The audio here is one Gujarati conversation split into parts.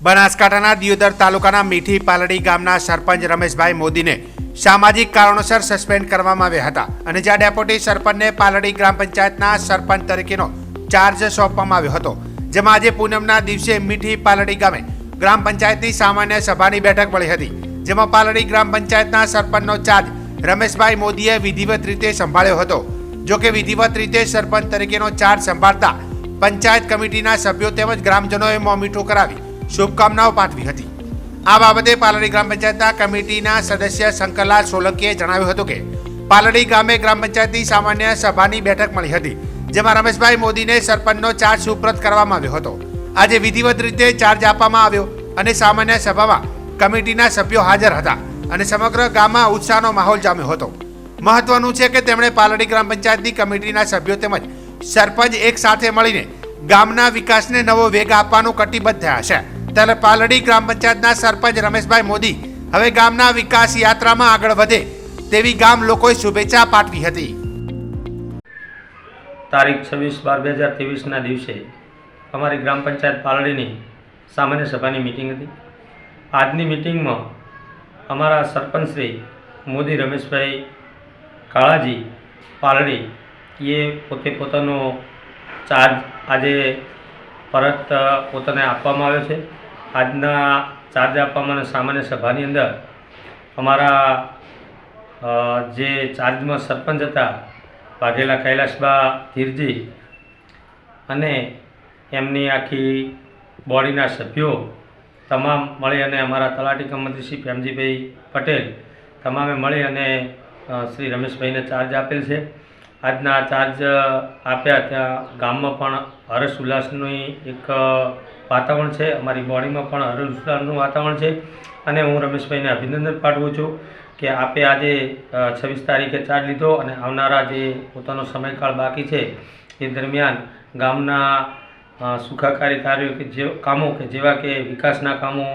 બનાસકાંઠાના દિયોદર તાલુકાના મીઠી પાલડી ગામના સરપંચ રમેશભાઈ મોદીને સામાજિક કારણોસર સસ્પેન્ડ કરવામાં આવ્યા હતા અને જ્યાં ડેપ્યુટી સરપંચને પાલડી ગ્રામ પંચાયતના સરપંચ તરીકેનો ચાર્જ સોંપવામાં આવ્યો હતો, જેમાં આજે પૂનમના દિવસે મીઠી પાલડી ગામે ગ્રામ પંચાયતની સામાન્ય સભાની બેઠક મળી હતી, જેમાં પાલડી ગ્રામ પંચાયતના સરપંચનો ચાર્જ રમેશભાઈ મોદીએ વિધિવત રીતે સંભાળ્યો હતો. જો કે વિધિવત રીતે સરપંચ તરીકેનો ચાર્જ સંભાળતા પંચાયત કમિટીના સભ્યો તેમજ ગ્રામજનોએ મોં મીઠું કરાવી શુભકામનાઓ પાઠવી હતી. આ બાબતે પાલડી ગ્રામ પંચાયતના કમિટીના સદસ્ય શંકરલાલ સોલંકીએ જણાવ્યું હતું કે, પાલડી ગામે ગ્રામ પંચાયતની સામાન્ય સભાની બેઠક મળી હતી, જેમાં રમેશભાઈ મોદીને સરપંચનો ચાર્જ સુપ્રત કરવામાં આવ્યો હતો. આજે વિધિવત રીતે ચાર્જ આપવામાં આવ્યો અને સામાન્ય સભામાં કમિટીના સભ્યો હાજર હતા અને સમગ્ર ગામમાં ઉત્સાહનો માહોલ જામ્યો હતો. મહત્વનું છે કે તેમણે પાલડી ગ્રામ પંચાયતની કમિટીના સભ્યો તેમજ સરપંચ એક સાથે મળીને ગામના વિકાસને નવો વેગ આપવાનું કટિબદ્ધ થયા છે. ત્યારે પાલડી ગ્રામ પંચાયતના સરપંચ રમેશભાઈ મોદી હવે ગામના વિકાસ યાત્રામાં આગળ વધે તેવી ગામ લોકોએ શુભેચ્છા પાઠવી હતી. તારીખ છવ્વીસ બાર બે હજાર ત્રેવીસના દિવસે અમારી ગ્રામ પંચાયત પાલડીની સામાન્ય સભાની મિટિંગ હતી. આજની મિટિંગમાં અમારા સરપંચ શ્રી મોદી રમેશભાઈ કાળાજી પાલડી, એ પોતે પોતાનો ચાર્જ આજે પરત પોતાને આપવામાં આવ્યો છે. આજના ચાર્જ આપવામાં સામાન્ય સભાની અંદર અમારા જે ચાર્જમાં સરપંચ હતા, વાઘેલા કૈલાસબા ધીરજી અને એમની આખી બોડીના સભ્યો, તમામ મળી અને અમારા તલાટી કમ મંત્રી શ્રી પ્રેમજીભાઈ પટેલ, તમામે મળી અને શ્રી રમેશભાઈને ચાર્જ આપેલ છે. આજના ચાર્જ આપ્યા ત્યાં ગામમાં પણ હર્ષ ઉલ્લાસની એક વાતાવરણ છે. અમારી બોડીમાં પણ હર્ષ ઉલ્લાસનું વાતાવરણ છે. અને હું રમેશભાઈને અભિનંદન પાઠવું છું કે આપે આજે છવ્વીસ તારીખે ચાર્જ લીધો અને આવનારા જે પોતાનો સમયકાળ બાકી છે એ દરમિયાન ગામના સુખાકારી કાર્યો કે જે કામો કે જેવા કે વિકાસના કામો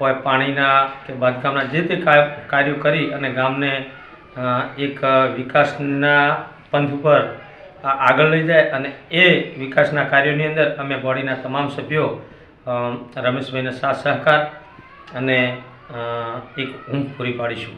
હોય, પાણીના કે બાંધકામના જે તે કાર્યો કરી અને ગામને એક વિકાસના પંથ ઉપર આગળ લઈ જાય અને એ વિકાસના કાર્યોની અંદર અમે બોડીના તમામ સભ્યો રમેશભાઈને સાથ સહકાર અને એક ઊંઘ પૂરી પાડીશું.